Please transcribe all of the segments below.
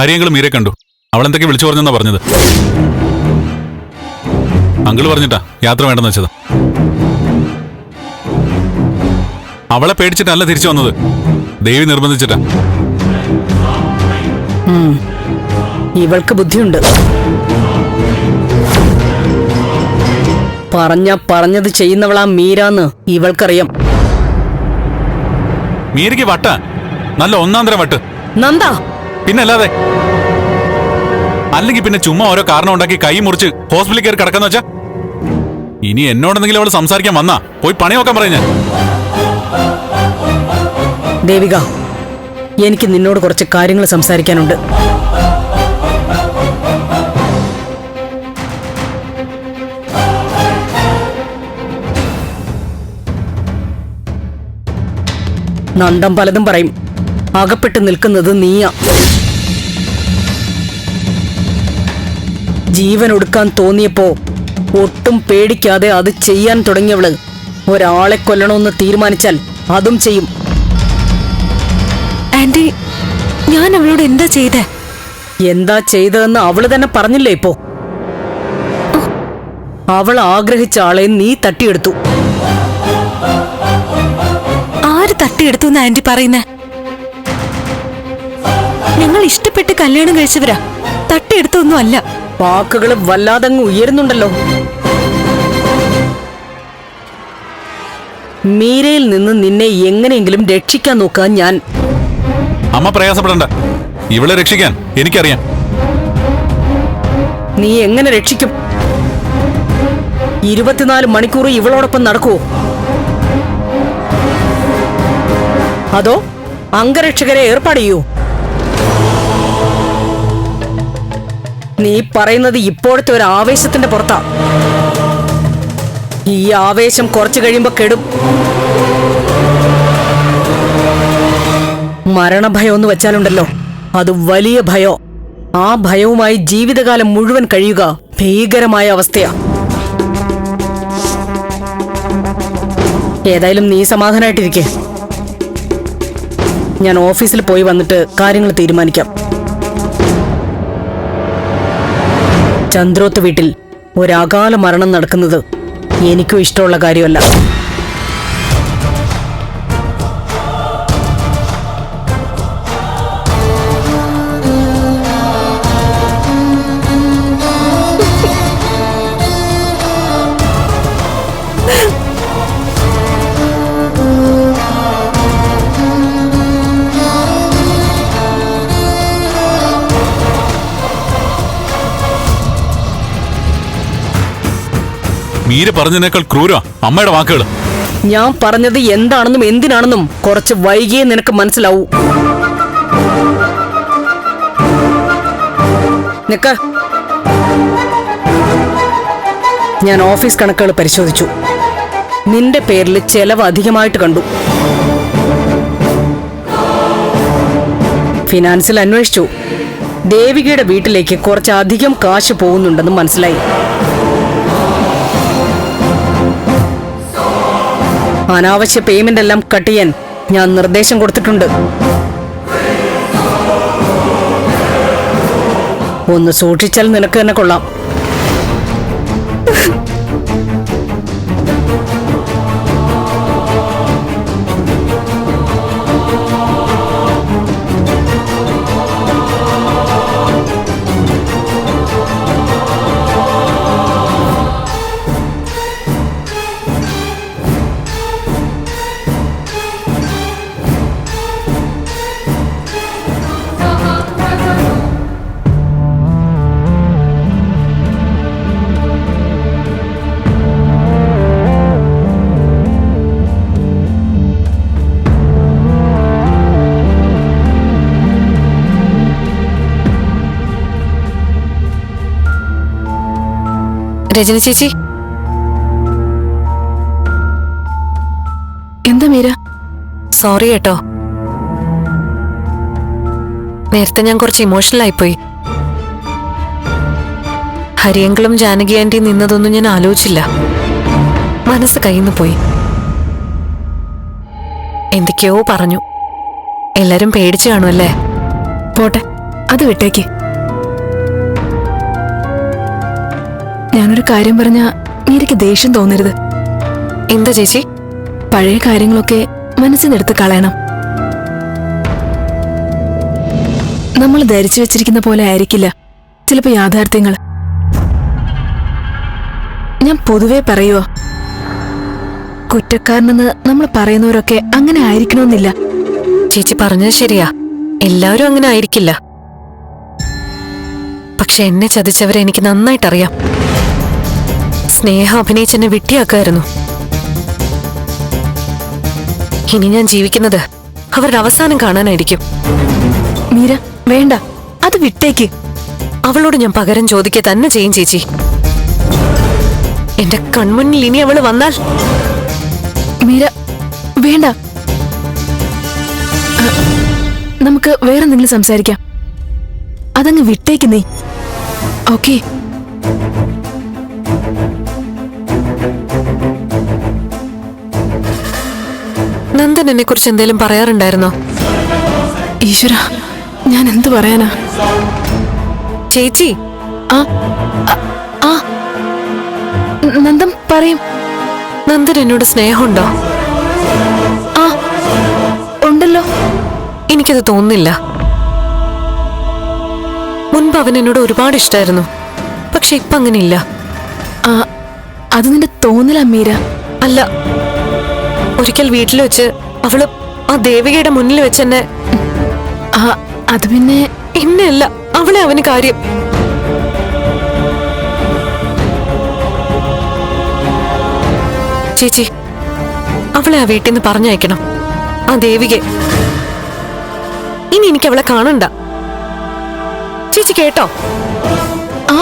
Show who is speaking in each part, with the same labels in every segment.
Speaker 1: ഹരിയങ്ങളും മീരെ കണ്ടു. അവൾ എന്തൊക്കെ വിളിച്ചു പറഞ്ഞെന്നാ പറഞ്ഞത്? അങ്കിൾ പറഞ്ഞിട്ടാ യാത്ര വേണ്ടെന്ന് വെച്ചത്. അവളെ പേടിച്ചിട്ടല്ല തിരിച്ചു വന്നത്. ദേവി നിർബന്ധിച്ചിട്ടാ.
Speaker 2: ഇവൾക്ക് ബുദ്ധിയുണ്ട്. പറഞ്ഞ പറഞ്ഞത് ചെയ്യുന്നവളാ മീരാന്ന് ഇവൾക്കറിയാം.
Speaker 1: മീരയ്ക്ക് വട്ട. നല്ല ഒന്നാം തരം വട്ട്.
Speaker 2: നന്ദ.
Speaker 1: പിന്നല്ലാതെ. അല്ലെങ്കിൽ പിന്നെ ചുമ്മാ ഓരോ കാരണം ഉണ്ടാക്കി കൈ മുറിച്ച് ഹോസ്പിറ്റലിൽ കയറി കിടക്കാന്ന് വെച്ചാ? ഇനി എന്നോടെന്തെങ്കിലും അവൾ സംസാരിക്കാൻ വന്നാ പോയി പണി നോക്കാൻ പറയും ഞാൻ.
Speaker 2: ദേവിക എനിക്ക് നിന്നോട് കുറച്ച് കാര്യങ്ങൾ സംസാരിക്കാനുണ്ട്. നന്ദം പലതും പറയും. അകപ്പെട്ട് നിൽക്കുന്നത് നീയാ. ജീവൻ ഒടുക്കാൻ തോന്നിയപ്പോ ഒട്ടും പേടിക്കാതെ അത് ചെയ്യാൻ തുടങ്ങിയവൾ. ഒരാളെ കൊല്ലണമെന്ന് തീരുമാനിച്ചാൽ അതും ചെയ്യും.
Speaker 3: ആന്റി ഞാൻ അവളോട് എന്താ ചെയ്തേ?
Speaker 2: എന്താ ചെയ്തതെന്ന് അവൾ തന്നെ പറഞ്ഞില്ലേ ഇപ്പോ? അവൾ ആഗ്രഹിച്ച ആളെ നീ തട്ടിയെടുത്തു.
Speaker 3: ആര് തട്ടിയെടുത്തു എന്ന് ആന്റി പറയുന്നേ? ഞങ്ങൾ ഇഷ്ടപ്പെട്ട് കല്യാണം കഴിച്ചവരാ. തട്ടിയെടുത്തൊന്നും അല്ല.
Speaker 2: വാക്കുകൾ വല്ലാതങ്ങ് ഉയരുന്നുണ്ടല്ലോ. മീരയിൽ നിന്ന് നിന്നെ എങ്ങനെയെങ്കിലും രക്ഷിക്കാൻ നോക്കാൻ ഞാൻ.
Speaker 1: അമ്മ പ്രയാസപ്പെടണ്ട. ഇവളെ രക്ഷിക്കാൻ എനിക്കറിയാം.
Speaker 2: നീ എങ്ങനെ രക്ഷിക്കും? ഇരുപത്തിനാല് മണിക്കൂർ ഇവളോടൊപ്പം നടക്കുവോ? അതോ അംഗരക്ഷകരെ ഏർപ്പാട് ചെയ്യൂ? നീ പറയുന്നത് ഇപ്പോഴത്തെ ഒരു ആവേശത്തിന്റെ പുറത്താ. ഈ ആവേശം കുറച്ചു കഴിയുമ്പോ കെടും. മരണഭയം എന്ന് വെച്ചാലുണ്ടല്ലോ. അത് വലിയ ഭയോ. ആ ഭയവുമായി ജീവിതകാലം മുഴുവൻ കഴിയുക ഭീകരമായ അവസ്ഥയാ. ഏതായാലും നീ സമാധാനായിട്ടിരിക്കേ. ഞാൻ ഓഫീസിൽ പോയി വന്നിട്ട് കാര്യങ്ങൾ തീരുമാനിക്കാം. ചന്ദ്രോത്ത് വീട്ടിൽ ഒരകാല മരണം നടക്കുന്നത് എനിക്കും ഇഷ്ടമുള്ള കാര്യമല്ല.
Speaker 1: മീര പറഞ്ഞതിനേക്കാൾ ക്രൂര അമ്മയുടെ വാക്കുകൾ
Speaker 2: ഞാൻ പറഞ്ഞത് എന്താണെന്നും എന്തിനാണെന്നും കുറച്ച് വൈകിയേ നിനക്ക് മനസ്സിലാവൂ. നിക്ക. ഞാൻ ഓഫീസ് കണക്കുകൾ പരിശോധിച്ചു. നിന്റെ പേരിൽ ചെലവ് അധികമായിട്ട് കണ്ടു. ഫിനാൻസിൽ അന്വേഷിച്ചു. ദേവികയുടെ വീട്ടിലേക്ക് കുറച്ചധികം കാശ് പോകുന്നുണ്ടെന്ന് മനസ്സിലായി. അനാവശ്യ പേയ്മെന്റ് എല്ലാം കട്ട് ചെയ്യാൻ ഞാൻ നിർദ്ദേശം കൊടുത്തിട്ടുണ്ട്. ഒന്ന് സൂക്ഷിച്ചാൽ നിനക്ക് തന്നെ കൊള്ളാം.
Speaker 3: രജനി ചേച്ചി. എന്താ മീര? സോറി കേട്ടോ. നേരത്തെ ഞാൻ കുറച്ച് ഇമോഷണൽ ആയിപ്പോയി. ഹരിയങ്കളും ജാനകി ആന്റി നിന്നതൊന്നും ഞാൻ ആലോചിച്ചില്ല. മനസ്സ് കയ്യിന്ന് പോയി. എന്തൊക്കെയോ പറഞ്ഞു. എല്ലാരും പേടിച്ചു കാണുമല്ലേ പോട്ടെ
Speaker 4: അത് വിട്ടേക്ക്. ഞാനൊരു കാര്യം നീ മീരയ്ക്ക് ദേഷ്യം തോന്നരുത്.
Speaker 5: എന്താ ചേച്ചി?
Speaker 4: പഴയ കാര്യങ്ങളൊക്കെ മനസ്സിനെടുത്ത് കളയണം. നമ്മൾ ധരിച്ചു വെച്ചിരിക്കുന്ന പോലെ ആയിരിക്കില്ല ചിലപ്പോൾ യാഥാർത്ഥ്യങ്ങൾ. ഞാൻ പൊതുവെ പറയുവോ? കുറ്റക്കാരനെന്ന് നമ്മൾ പറയുന്നവരൊക്കെ അങ്ങനെ ആയിരിക്കണമെന്നില്ല.
Speaker 5: ചേച്ചി പറഞ്ഞത് ശരിയാ. എല്ലാവരും അങ്ങനെ ആയിരിക്കില്ല. പക്ഷെ എന്നെ ചതിച്ചവരെ എനിക്ക് നന്നായിട്ടറിയാം. സ്നേഹം അഭിനയിച്ചെന്നെ വിട്ടിയാക്കായിരുന്നു. ഇനി ഞാൻ ജീവിക്കുന്നത് അവരുടെ അവസാനം കാണാനായിരിക്കും.
Speaker 4: മീര വേണ്ട. അത് വിട്ടേക്ക്.
Speaker 5: അവളോട് ഞാൻ പകരം ചോദിക്കുക തന്നെ ചെയ്യും ചേച്ചി. എന്റെ കൺമുന്നിൽ ഇനി അവൾ വന്നാൽ
Speaker 4: മീര വേണ്ട. നമുക്ക് വേറെ എന്തെങ്കിലും സംസാരിക്കാം. അതങ്ങ് വിട്ടേക്ക് നീ. ഓക്കെ.
Speaker 5: നന്ദൻ എന്നെ കുറിച്ച് എന്തെങ്കിലും പറയാറുണ്ടായിരുന്നോ?
Speaker 4: ഈശ്വര ഞാൻ എന്ത് പറയാനാ?
Speaker 5: ചേച്ചി
Speaker 4: ആ ആ, നന്ദൻ നന്ദം പറയും.
Speaker 5: നന്ദൻ എന്നോട് സ്നേഹമുണ്ടോ?
Speaker 4: ആ ഉണ്ടല്ലോ.
Speaker 5: എനിക്കത് തോന്നുന്നില്ല. മുൻപ് അവൻ എന്നോട് ഒരുപാട് ഇഷ്ടമായിരുന്നു പക്ഷെ ഇപ്പങ്ങനെയില്ല.
Speaker 4: ആ അത് നിന്റെ തോന്നലാ മീര.
Speaker 5: അല്ല ഒരിക്കൽ വീട്ടിൽ വെച്ച് അവൾ ആ ദേവികയുടെ മുന്നിൽ വെച്ച് എന്നെ
Speaker 4: ആ അത് പിന്നെ
Speaker 5: എന്നെയല്ല അവളെ അവന് കാര്യം. ചേച്ചി അവളെ ആ വീട്ടിൽ നിന്ന് പറഞ്ഞയക്കണം. ആ ദേവിക. ഇനി എനിക്ക് അവളെ കാണണ്ട. ചേച്ചി കേട്ടോ?
Speaker 4: ആ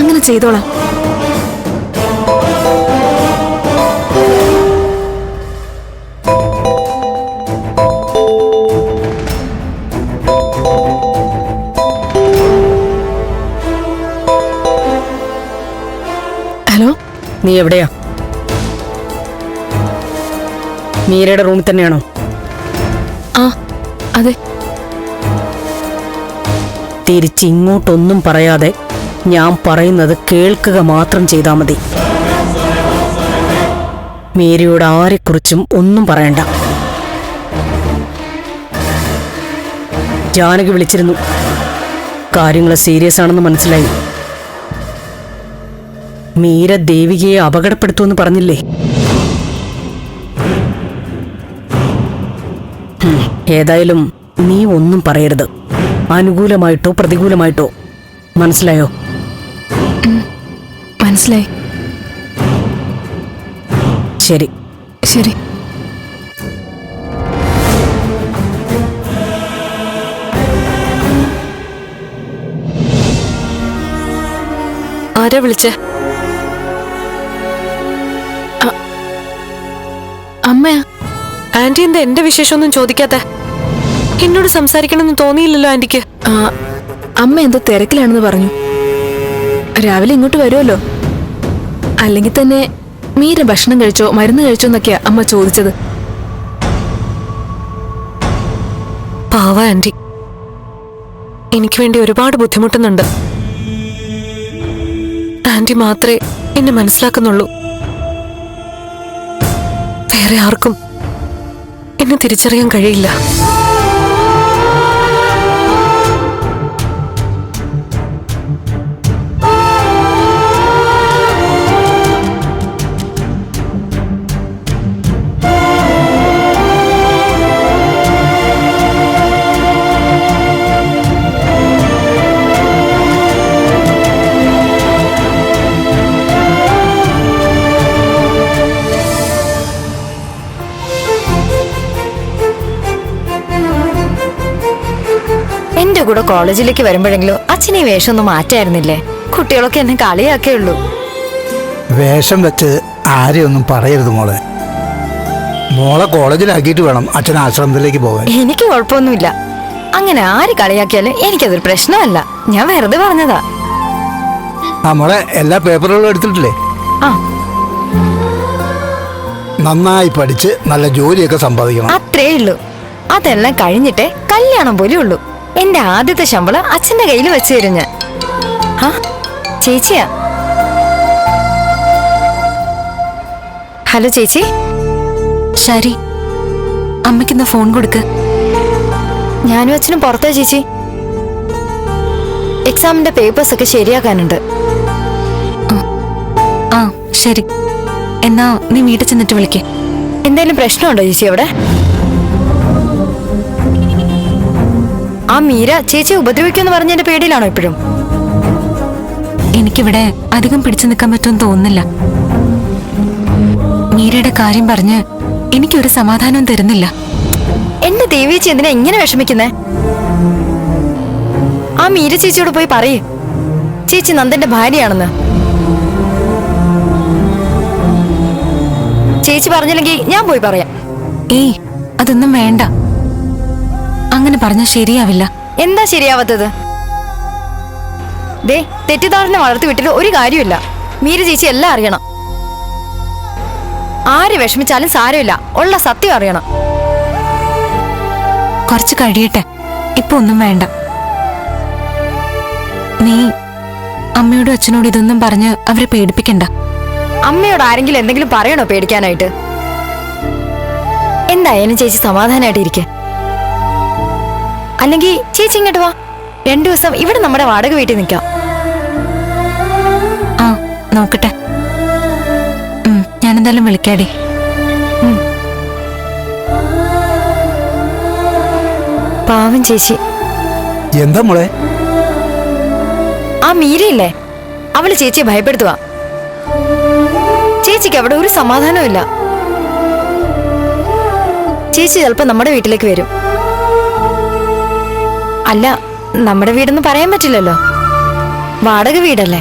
Speaker 4: അങ്ങനെ ചെയ്തോളാം.
Speaker 2: നീ എവിടെയാ? മീരയുടെ റൂമിൽ തന്നെയാണോ?
Speaker 4: ആ അതെ.
Speaker 2: തിരിച്ചിങ്ങോട്ടൊന്നും പറയാതെ ഞാൻ പറയുന്നത് കേൾക്കുക മാത്രം ചെയ്താൽ മതി. മീരയോട് ആരെക്കുറിച്ചും ഒന്നും പറയണ്ട. ജാനകി വിളിച്ചിരുന്നു. കാര്യങ്ങൾ സീരിയസ് ആണെന്ന് മനസ്സിലായി. മീര ദേവികയെ അപകടപ്പെടുത്തുമെന്ന് പറഞ്ഞില്ലേ? ഏതായാലും നീ ഒന്നും പറയരുത്. അനുകൂലമായിട്ടോ പ്രതികൂലമായിട്ടോ. മനസ്സിലായോ?
Speaker 4: മനസ്സിലായി.
Speaker 2: ശരി.
Speaker 4: ശരി.
Speaker 5: ആരാ വിളിച്ചേ?
Speaker 4: അമ്മയാ
Speaker 5: ആന്റി എന്താ എന്റെ വിശേഷമൊന്നും ചോദിക്കാത്ത? എന്നോട് സംസാരിക്കണമെന്ന് തോന്നിയില്ലല്ലോ ആന്റിക്ക്.
Speaker 4: അമ്മ എന്തോ തിരക്കിലാണെന്ന് പറഞ്ഞു. രാവിലെ ഇങ്ങോട്ട് വരുമല്ലോ? അല്ലെങ്കിൽ തന്നെ മീര ഭക്ഷണം കഴിച്ചോ മരുന്ന് കഴിച്ചോ എന്നൊക്കെയാ അമ്മ ചോദിച്ചത്.
Speaker 5: പാവ ആന്റി. എനിക്ക് വേണ്ടി ഒരുപാട് ബുദ്ധിമുട്ടുന്നുണ്ട്. ആന്റി മാത്രമേ എന്നെ മനസ്സിലാക്കുന്നുള്ളൂ. വേറെ ആർക്കും എന്നെ തിരിച്ചറിയാൻ കഴിയില്ല.
Speaker 6: കോളേജിലേക്ക് വരുമ്പോഴെങ്കിലും അച്ഛനെ വേഷം ഒന്നും മാറ്റായിരുന്നില്ലേ? കുട്ടികളൊക്കെ എന്നെ കളിയാക്കേ ഉള്ളൂ.
Speaker 7: വേഷം വെച്ച് ആരെയൊന്നും പറയരുത് മോളെ. മോളെ കോളേജിലാക്കിയിട്ട് വേണം അച്ഛൻ ആശ്രമത്തിലേക്ക് പോകാൻ.
Speaker 6: എനിക്ക് കുഴപ്പമൊന്നുമില്ല. അങ്ങനെ ആര് കളിയാക്കിയാലും എനിക്കതൊരു പ്രശ്നമല്ല. ഞാൻ വെറുതെ പറഞ്ഞതാ.
Speaker 7: നമ്മളെ മോളെ എല്ലാ പേപ്പറുകളും എടുത്തിട്ടില്ലേ?
Speaker 6: ആ.
Speaker 7: നന്നായി പഠിച്ച് നല്ല ജോലിയൊക്കെ സമ്പാദിക്കണം.
Speaker 6: അത്രേ ഉള്ളൂ. അതെല്ലാം കഴിഞ്ഞിട്ടേ കല്യാണം പോലും ഉള്ളൂ എന്റെ ആദ്യത്തെ ശമ്പളം അച്ഛന്റെ കയ്യിൽ വെച്ചു തരും ഞാൻ. ആ ചേച്ചിയാ. ഹലോ ചേച്ചി.
Speaker 3: ശരി അമ്മയ്ക്കിന്ന് ഫോൺ കൊടുക്ക്.
Speaker 6: ഞാനും അച്ഛനും പുറത്താ ചേച്ചി. എക്സാമിന്റെ പേപ്പേഴ്സ് ഒക്കെ ശരിയാക്കാനുണ്ട്.
Speaker 3: ആ ശരി. എന്നാ നീ വീട്ടിൽ ചെന്നിട്ട് വിളിക്കേ.
Speaker 6: എന്തെങ്കിലും പ്രശ്നമുണ്ടോ ചേച്ചി അവിടെ? ആ മീര ചേച്ചി ഉപദ്രവിക്കുമെന്ന് പറഞ്ഞതിന്റെ പേടിയിലാണോ ഇപ്പോഴും?
Speaker 3: എനിക്കിവിടെ അധികം പിടിച്ചു നിൽക്കാൻ പറ്റുമെന്ന് തോന്നുന്നില്ല. മീരയുടെ കാര്യം പറഞ്ഞ് എനിക്കൊരു സമാധാനവും തരുന്നില്ല.
Speaker 6: എന്റെ ദേവിയേച്ചി എന്തിനാ ഇങ്ങനെ വിഷമിക്കുന്നേ? ആ മീര ചേച്ചിയോട് പോയി പറയേ. ചേച്ചി നന്ദന്റെ ഭാര്യയാണെന്ന്. ചേച്ചി പറഞ്ഞില്ലെങ്കിൽ ഞാൻ പോയി പറയാം.
Speaker 3: ഏയ് അതൊന്നും വേണ്ട. അങ്ങനെ പറഞ്ഞാൽ ശരിയാവില്ല.
Speaker 6: എന്താ ശരിയാവാത്തത്? ദേ തെറ്റിദ്ധാരണ വളർത്തി വിട്ടിട്ട് ഒരു കാര്യമില്ല മീര ചേച്ചി എല്ലാം അറിയണം. ആര് വിഷമിച്ചാലും സാരമില്ല. ഉള്ള സത്യം അറിയണം.
Speaker 3: കുറച്ച് കഴിയട്ടെ. ഇപ്പൊ ഒന്നും വേണ്ട. നീ അമ്മയോടും അച്ഛനോട് ഇതൊന്നും പറഞ്ഞ് അവരെ പേടിപ്പിക്കണ്ട.
Speaker 6: അമ്മയോട് ആരെങ്കിലും എന്തെങ്കിലും പറയണോ പേടിക്കാനായിട്ട്? എന്തായാലും ചേച്ചി സമാധാനമായിട്ട് ഇരിക്കെ അല്ലെങ്കിൽ ചേച്ചി ഇങ്ങോട്ട് വാ. രണ്ടു ദിവസം ഇവിടെ നമ്മുടെ വാടക വീട്ടിൽ നിൽക്കാം.
Speaker 3: ആ നോക്കട്ടെ. ഉം, ഞാനെന്തായാലും വിളിക്കാടി.
Speaker 6: പാവം ചേച്ചി.
Speaker 7: എന്താ മോളെ?
Speaker 6: ആ മീരയില്ലേ? അവൾ ചേച്ചിയെ ഭയപ്പെടുത്തുക ചേച്ചിക്ക് അവിടെ ഒരു സമാധാനവും ഇല്ല. ചേച്ചി ചിലപ്പോ നമ്മുടെ വീട്ടിലേക്ക് വരും. അല്ല നമ്മുടെ വീടെന്ന് പറയാൻ പറ്റില്ലല്ലോ. വാടക വീടല്ലേ?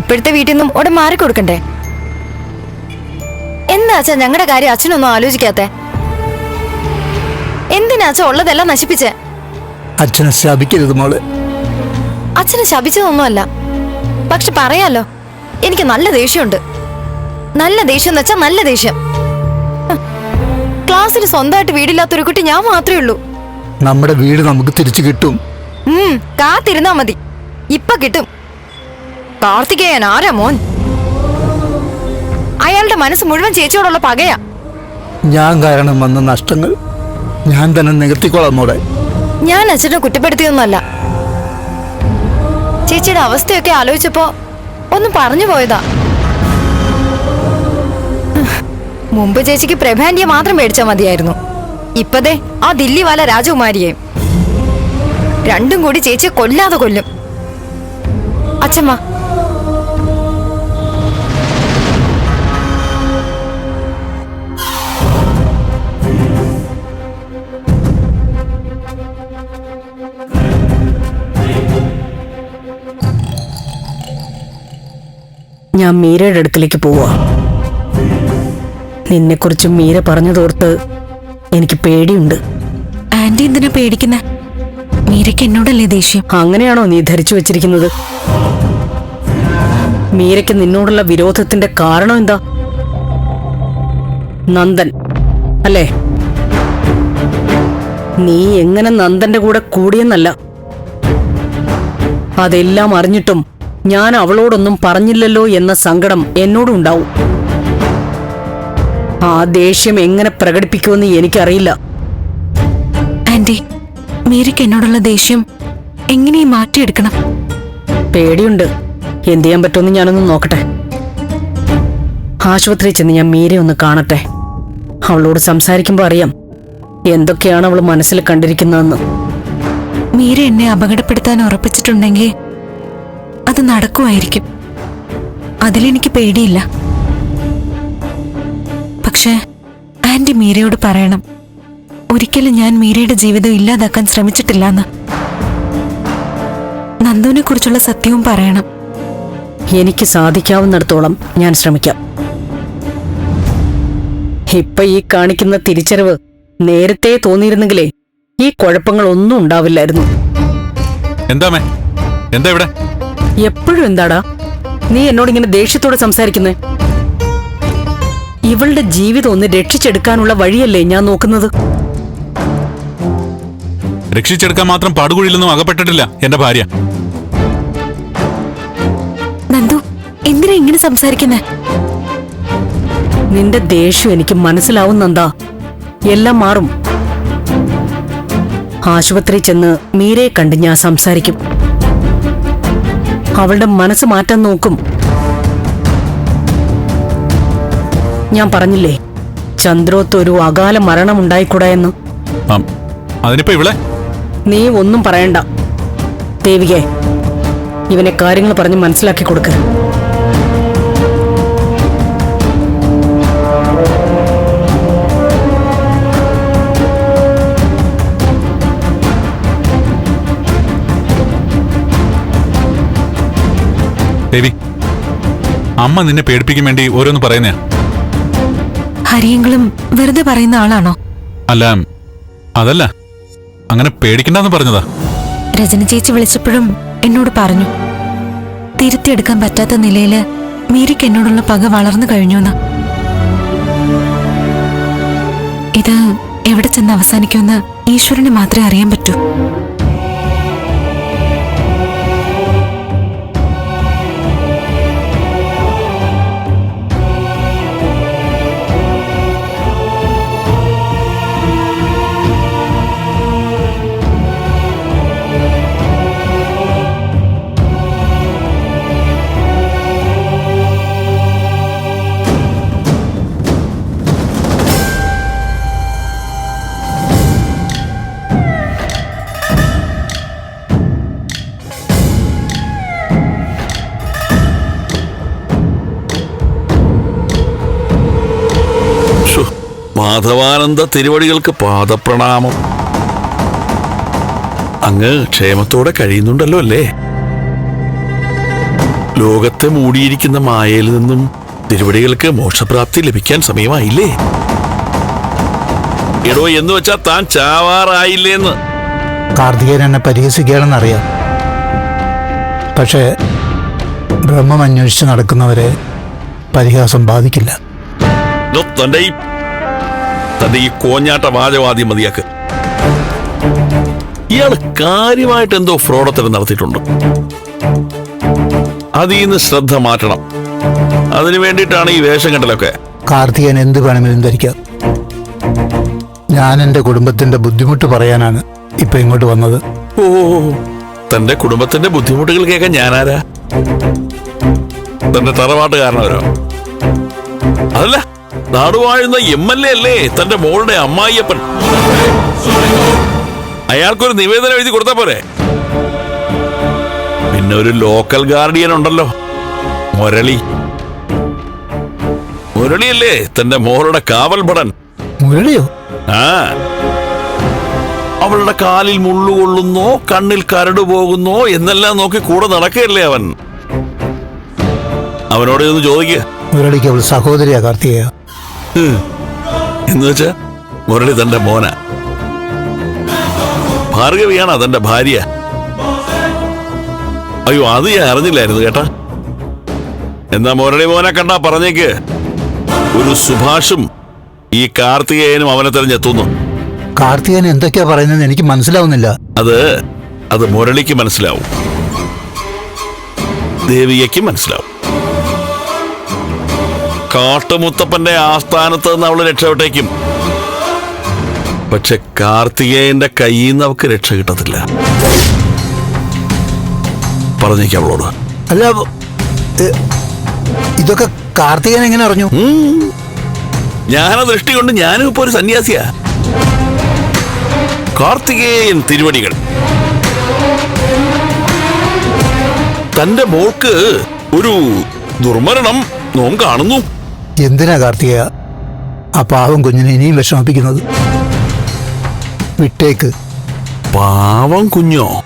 Speaker 6: ഇപ്പോഴത്തെ വീട്ടിൽ നിന്നും ഉടൻ മാറിക്കൊടുക്കണ്ടേ എന്താ അച്ഛാ ഞങ്ങളുടെ കാര്യം അച്ഛനൊന്നും ആലോചിക്കാത്തേ? എന്തിനാ അച്ഛൻ ഉള്ളതെല്ലാം നശിപ്പിച്ചേ?
Speaker 7: അച്ഛനെ ശപിക്കരുത് മോളെ.
Speaker 6: അച്ഛനെ ശപിച്ചതൊന്നുമല്ല. പക്ഷെ പറയാലോ എനിക്ക് നല്ല ദേഷ്യമുണ്ട്. നല്ല ദേഷ്യം എന്ന് വെച്ചാൽ നല്ല ദേഷ്യം. ക്ലാസ്സിൽ സ്വന്തമായിട്ട് വീടില്ലാത്തൊരു കുട്ടി ഞാൻ മാത്രമേ ഉള്ളൂ.
Speaker 7: നമ്മുടെ വീട് നമുക്ക് തിരിച്ചു കിട്ടും.
Speaker 6: കാത്തിരുന്നാ മതി. ഇപ്പൊ കിട്ടും. കാർത്തികേയൻ ആരാ മോൻ? അയാളുടെ മനസ്സ് മുഴുവൻ ചേച്ചിയോടുള്ള പകയാ.
Speaker 7: ഞാൻ കാരണം വന്ന നഷ്ടങ്ങൾ ഞാൻ തന്നെ നികത്തിക്കോളാം മോളെ.
Speaker 6: ഞാൻ അച്ഛനെ കുറ്റപ്പെടുത്തിയൊന്നുമല്ല. ചേച്ചിയുടെ അവസ്ഥയൊക്കെ ആലോചിച്ചപ്പോ ഒന്നും പറഞ്ഞു പോയതാ. മുമ്പ് ചേച്ചിക്ക് പ്രഭാന്റിയെ മാത്രം മേടിച്ചാൽ മതിയായിരുന്നു. ഇപ്പതേ ആ ദില്ലി ദില്ലിവാല രാജകുമാരിയെ. രണ്ടും കൂടി ചേച്ചിയെ കൊല്ലാതെ കൊല്ലും. അച്ഛമ്മ
Speaker 2: ഞാൻ മീരയുടെ അടുക്കലേക്ക് പോവാ. നിന്നെക്കുറിച്ച് മീര പറഞ്ഞു പറഞ്ഞതോർത്ത് എനിക്ക് പേടിയുണ്ട്.
Speaker 3: ആന്റി എന്തിനാ പേടിക്കുന്ന? മീരയ്ക്ക് എന്നോടല്ലേ ദേഷ്യം?
Speaker 2: അങ്ങനെയാണോ നീ ധരിച്ചു വെച്ചിരിക്കുന്നത്? മീരയ്ക്ക് നിന്നോടുള്ള വിരോധത്തിന്റെ കാരണം എന്താ? നന്ദൻ. അല്ലേ? നീ എങ്ങനെ നന്ദന്റെ കൂടെ കൂടിയെന്നല്ല. അതെല്ലാം അറിഞ്ഞിട്ടും ഞാൻ അവളോടൊന്നും പറഞ്ഞില്ലല്ലോ എന്ന സങ്കടം എന്നോടും ഉണ്ടാവും. ആ ദേഷ്യം എങ്ങനെ പ്രകടിപ്പിക്കുമെന്ന് എനിക്കറിയില്ല.
Speaker 3: ആന്റി മീരയ്ക്ക് എന്നോടുള്ള ദേഷ്യം എങ്ങനെയും മാറ്റിയെടുക്കണം.
Speaker 2: പേടിയുണ്ട്. എന്ത് ചെയ്യാൻ പറ്റുമെന്ന് ഞാനൊന്ന് നോക്കട്ടെ. ആശുപത്രിയിൽ ചെന്ന് ഞാൻ മീരെ ഒന്ന് കാണട്ടെ. അവളോട് സംസാരിക്കുമ്പോൾ അറിയാം എന്തൊക്കെയാണ് അവൾ മനസ്സിൽ കണ്ടിരിക്കുന്നതെന്ന്.
Speaker 3: മീര എന്നെ അപകടപ്പെടുത്താൻ ഉറപ്പിച്ചിട്ടുണ്ടെങ്കിൽ അത് നടക്കുമായിരിക്കും. അതിലെനിക്ക് പേടിയില്ല. പക്ഷേ ആന്റി മീരയോട് പറയണം. ഒരിക്കലും ഞാൻ മീരയുടെ ജീവിതം ഇല്ലാതാക്കാൻ ശ്രമിച്ചിട്ടില്ല എന്ന് നന്ദുവിനെ കുറിച്ചുള്ള സത്യവും പറയണം.
Speaker 2: എനിക്ക് സാധിക്കാവുന്നിടത്തോളം ഞാൻ ശ്രമിക്കാം. ഇപ്പൊ ഈ കാണിക്കുന്ന തിരിച്ചറിവ് നേരത്തെ തോന്നിയിരുന്നെങ്കിലേ ഈ കുഴപ്പങ്ങൾ ഒന്നും ഉണ്ടാവില്ലായിരുന്നു
Speaker 1: എന്താമേ എന്താ ഇവിടെ?
Speaker 2: എപ്പോഴും എന്താടാ? നീ എന്നോട് ഇങ്ങനെ ദേഷ്യത്തോടെ സംസാരിക്കുന്നേ? ഇവളുടെ ജീവിതം ഒന്ന് രക്ഷിച്ചെടുക്കാനുള്ള വഴിയല്ലേ ഞാൻ നോക്കുന്നത്?
Speaker 1: രക്ഷിച്ചെടുക്കാൻ മാത്രം പാടുകുഴിയിലൊന്നും അകപ്പെട്ടിട്ടില്ല എന്റെ ഭാര്യ.
Speaker 3: നന്ദു എന്തിനാ ഇങ്ങനെ സംസാരിക്കുന്നേ?
Speaker 2: നിന്റെ ദേഷ്യം എനിക്ക് മനസ്സിലാവും നന്ദാ. എല്ലാം മാറും. ആശുപത്രി ചെന്ന് മീരയെ കണ്ട് ഞാൻ സംസാരിക്കും. അവളുടെ മനസ്സ് മാറ്റാൻ നോക്കും. ഞാൻ പറഞ്ഞില്ലേ? ചന്ദ്രോത്ത് ഒരു അകാല മരണം ഉണ്ടായിക്കൂടാ എന്ന്
Speaker 1: അതിനിപ്പോ ഇവിടെ
Speaker 2: നീ ഒന്നും പറയണ്ട. ദേവികെ ഇവനെ കാര്യങ്ങൾ പറഞ്ഞ് മനസ്സിലാക്കി കൊടുക്ക.
Speaker 1: ദേവി അമ്മ നിന്നെ പേടിപ്പിക്കാൻ വേണ്ടി ഓരോന്ന് പറയുന്നയാ.
Speaker 3: ഹരിയെങ്കിലും വെറുതെ പറയുന്ന ആളാണോ?
Speaker 1: അല്ല അതല്ല. അങ്ങനെ പേടിക്കണ്ടെന്ന് പറഞ്ഞതാ.
Speaker 3: രജന ചേച്ചി വിളിച്ചപ്പോഴും എന്നോട് പറഞ്ഞു തിരുത്തിയെടുക്കാൻ പറ്റാത്ത നിലയിൽ മീരയ്ക്ക് എന്നോടുള്ള പക വളർന്നു കഴിഞ്ഞുവെന്ന് ഇത് എവിടെ ചെന്ന് അവസാനിക്കുമെന്ന് ഈശ്വരന് മാത്രമേ അറിയാൻ പറ്റൂ.
Speaker 8: മാധവാനന്ദ തിരുവടികൾക്ക് പാദപ്രണാമം. അങ്ങ് ക്ഷേമത്തോടെ കഴിയുന്നുണ്ടല്ലോ അല്ലേ? ലോകത്തെ മൂടിയിരിക്കുന്ന മായയിൽ നിന്നും തിരുവടികൾക്ക് മോക്ഷപ്രാപ്തി ലഭിക്കാൻ സമയമായില്ലേ? എടോ എന്ന് വെച്ചാ താൻ ചാവാറായില്ലേന്ന്.
Speaker 7: കാർത്തികേയൻ എന്നെ പരിഹസിക്കുകയാണെന്നറിയാം. പക്ഷേ ബ്രഹ്മം അന്വേഷിച്ച് നടക്കുന്നവരെ പരിഹാസം ബാധിക്കില്ല.
Speaker 8: ദോ, തന്റെ ഈ തന്റെ ഈ കോഞ്ഞാട്ട വാചവാദി മതിയാക്ക്. ഇയാൾ കാര്യമായിട്ട് എന്തോ ഫ്രോഡത്തരം നടത്തിയിട്ടുണ്ട്. അതിൽ നിന്ന് ശ്രദ്ധ മാറ്റണം. അതിനു വേണ്ടിയിട്ടാണ് ഈ വേഷം കെട്ടലൊക്കെ.
Speaker 7: കാർത്തികൻ എന്ത് വേണമെങ്കിലും ധരിക്കാം. ഞാൻ എന്റെ കുടുംബത്തിന്റെ ബുദ്ധിമുട്ട് പറയാനാണ് ഇപ്പൊ ഇങ്ങോട്ട് വന്നത്.
Speaker 8: ഓ തന്റെ കുടുംബത്തിന്റെ ബുദ്ധിമുട്ടുകൾ കേൾക്കാൻ ഞാനാരാ? തന്റെ തറവാട്ടുകാരനവരോ അതല്ല നാടുവാഴുന്ന എം എൽ എ അല്ലേ? തന്റെ മോളുടെ അമ്മായിയപ്പൻ. അയാൾക്കൊരു നിവേദനം എഴുതി കൊടുത്താ പോരെ. പിന്നെ ഒരു ലോക്കൽ ഗാർഡിയൻ ഉണ്ടല്ലോ. മുരളി. മുരളിയല്ലേ തന്റെ മോളുടെ കാവൽ ഭടൻ.
Speaker 7: മുരളിയോ?
Speaker 8: ആ. അവളുടെ കാലിൽ മുള്ളുകൊള്ളുന്നോ കണ്ണിൽ കരട് പോകുന്നോ എന്നെല്ലാം നോക്കി കൂടെ നടക്കുകയല്ലേ അവൻ? അവനോട് ഒന്ന് ചോദിക്കുക
Speaker 7: മുരളിക്ക് അവൾ സഹോദരിയാ കാർത്തികേയ.
Speaker 8: എന്ന് വെച്ചാ മുരളി തന്റെ മോന. ഭാർഗവിയാണ് തന്റെ ഭാര്യ? അയ്യോ അത് ഞാൻ അറിഞ്ഞില്ലായിരുന്നു കേട്ടാ. എന്നാ മുരളി മോനെ കണ്ടാ പറഞ്ഞേക്ക്. ഒരു സുഭാഷും ഈ കാർത്തികേയനും അവനെ തെരഞ്ഞെത്തുന്നു.
Speaker 7: കാർത്തികൻ എന്തൊക്കെയാ പറയുന്നത് എനിക്ക് മനസ്സിലാവുന്നില്ല.
Speaker 8: അത് അത് മുരളിക്ക് മനസ്സിലാവും. ദേവിയയ്ക്ക് മനസ്സിലാവും. കാട്ടുമുത്തപ്പന്റെ ആസ്ഥാനത്ത് നിന്ന് അവൾ രക്ഷപ്പെട്ടേക്കും. പക്ഷെ കാർത്തികേയന്റെ കയ്യിൽ നിന്ന് അവക്ക് രക്ഷ കിട്ടത്തില്ല. പറഞ്ഞേക്കാം അവളോട്.
Speaker 7: അല്ല ഇതൊക്കെ കാർത്തികൻ എങ്ങനെ അറിഞ്ഞു?
Speaker 8: ഞാനാ ദൃഷ്ടി കൊണ്ട് ഞാനും ഇപ്പൊ ഒരു സന്യാസിയാ. കാർത്തികേയൻ തിരുവടികൾ. തന്റെ മോൾക്ക് ഒരു ദുർമരണം നോം കാണുന്നു.
Speaker 7: എന്തിനാ കാർത്തിക? ആ പാവം കുഞ്ഞിനെ ഇനിയും വിഷമിപ്പിക്കുന്നത്? വിട്ടേക്ക്.
Speaker 8: പാവം കുഞ്ഞോ?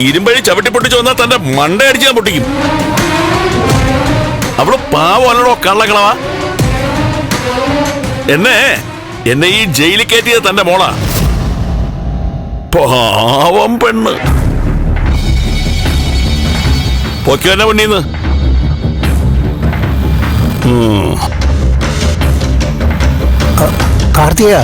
Speaker 8: ഇരുമ്പഴി ചവിട്ടി പൊട്ടിച്ചു വന്നാൽ തന്റെ മണ്ട അടിച്ച് ഞാൻ പൊട്ടിക്കും. അവൾ പാവം അല്ലടോ കള്ളക്കളവാ. എന്നെ എന്നെ ഈ ജയിലിൽ കയറ്റിയത് തന്റെ മോളാ. പാവം പെണ്ണ്. പൊക്കോ എന്നെ പെണ്ണീന്ന്
Speaker 7: കാർത്തിക.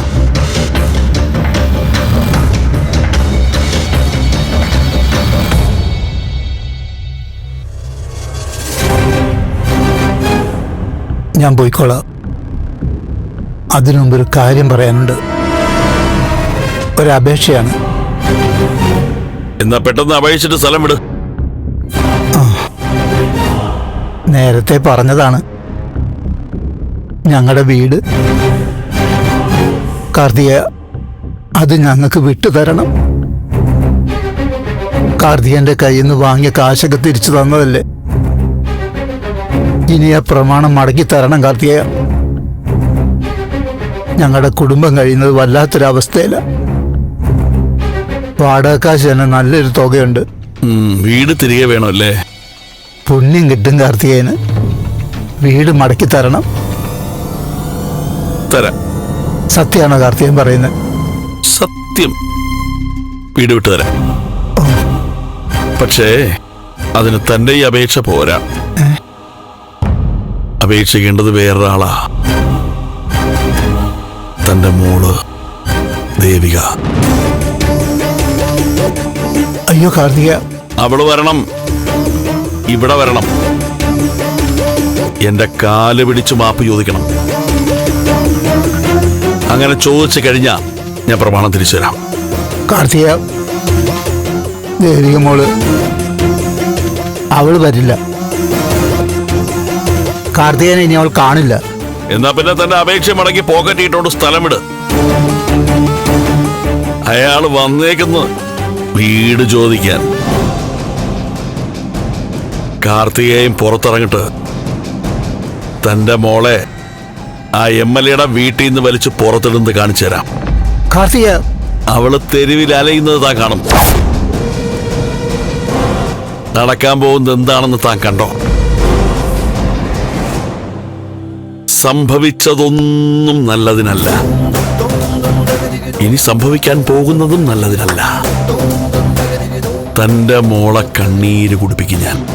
Speaker 7: ഞാൻ പോയിക്കോളാം. അതിനു മുമ്പ് ഒരു കാര്യം പറയാനുണ്ട്. ഒരപേക്ഷയാണ്.
Speaker 8: എന്നാ പെട്ടെന്ന് അപേക്ഷിച്ചിട്ട് സ്ഥലം വിട്.
Speaker 7: നേരത്തെ പറഞ്ഞതാണ്. ഞങ്ങളുടെ വീട്. കാർത്തിക അത് ഞങ്ങൾക്ക് വിട്ടുതരണം. കാർത്തികന്റെ കയ്യിൽ നിന്ന് വാങ്ങിയ കാശൊക്കെ തിരിച്ചു തന്നതല്ലേ? ഇനി ആ പ്രമാണം മടക്കി തരണം കാർത്തിക. ഞങ്ങളുടെ കുടുംബം കഴിയുന്നത് വല്ലാത്തൊരവസ്ഥയില. വാടകക്കാശ് തന്നെ നല്ലൊരു തുകയുണ്ട്.
Speaker 8: വീട് തിരികെ വേണമല്ലേ?
Speaker 7: പുണ്യം കിട്ടും കാർത്തികേന് വീട് മടക്കി തരണം.
Speaker 8: തരാം
Speaker 7: സത്യമാണോ കാർത്തികൻ പറയുന്നത്?
Speaker 8: സത്യം. വീട് വിട്ടു തരാം. പക്ഷേ അതിന് തന്റെ ഈ അപേക്ഷ പോരാ. അപേക്ഷിക്കേണ്ടത് വേറൊരാളാ. തന്റെ മോൾ ദേവിക.
Speaker 7: അയ്യോ കാർത്തിക.
Speaker 8: അവൾ വരണം. ഇവിടെ വരണം. എന്റെ കാൽ പിടിച്ച് മാപ്പ് ചോദിക്കണം. അങ്ങനെ ചോദിച്ചു കഴിഞ്ഞാ ഞാൻ പ്രമാണം തിരിച്ചു തരാം.
Speaker 7: കാർത്തിക ദേവിക മോൾ അവൾ വരില്ല. കാർത്തികനെ ഇനി അവൾ കാണില്ല.
Speaker 8: എന്നാ പിന്നെ തന്റെ അപേക്ഷ മടക്കി പോക്കറ്റ് സ്ഥലമിട്. അയാൾ വന്നേക്കുന്നു വീട് ചോദിക്കാൻ. കാർത്തികയും പുറത്തിറങ്ങിട്ട് തന്റെ മോളെ ആ എം എൽ എയുടെ വീട്ടിൽ നിന്ന് വലിച്ച് പുറത്തിടുന്നത് കാണിച്ചു തരാം.
Speaker 7: കാർത്തിക.
Speaker 8: അവൾ തെരുവിൽ അലയുന്നത് താൻ കാണും നടക്കാൻ പോകുന്നത് എന്താണെന്ന് താൻ കണ്ടോ? സംഭവിച്ചതൊന്നും നല്ലതിനല്ല. ഇനി സംഭവിക്കാൻ പോകുന്നതും നല്ലതിനല്ല. തന്റെ മോളെ കണ്ണീര് കുടിപ്പിക്കും ഞാൻ.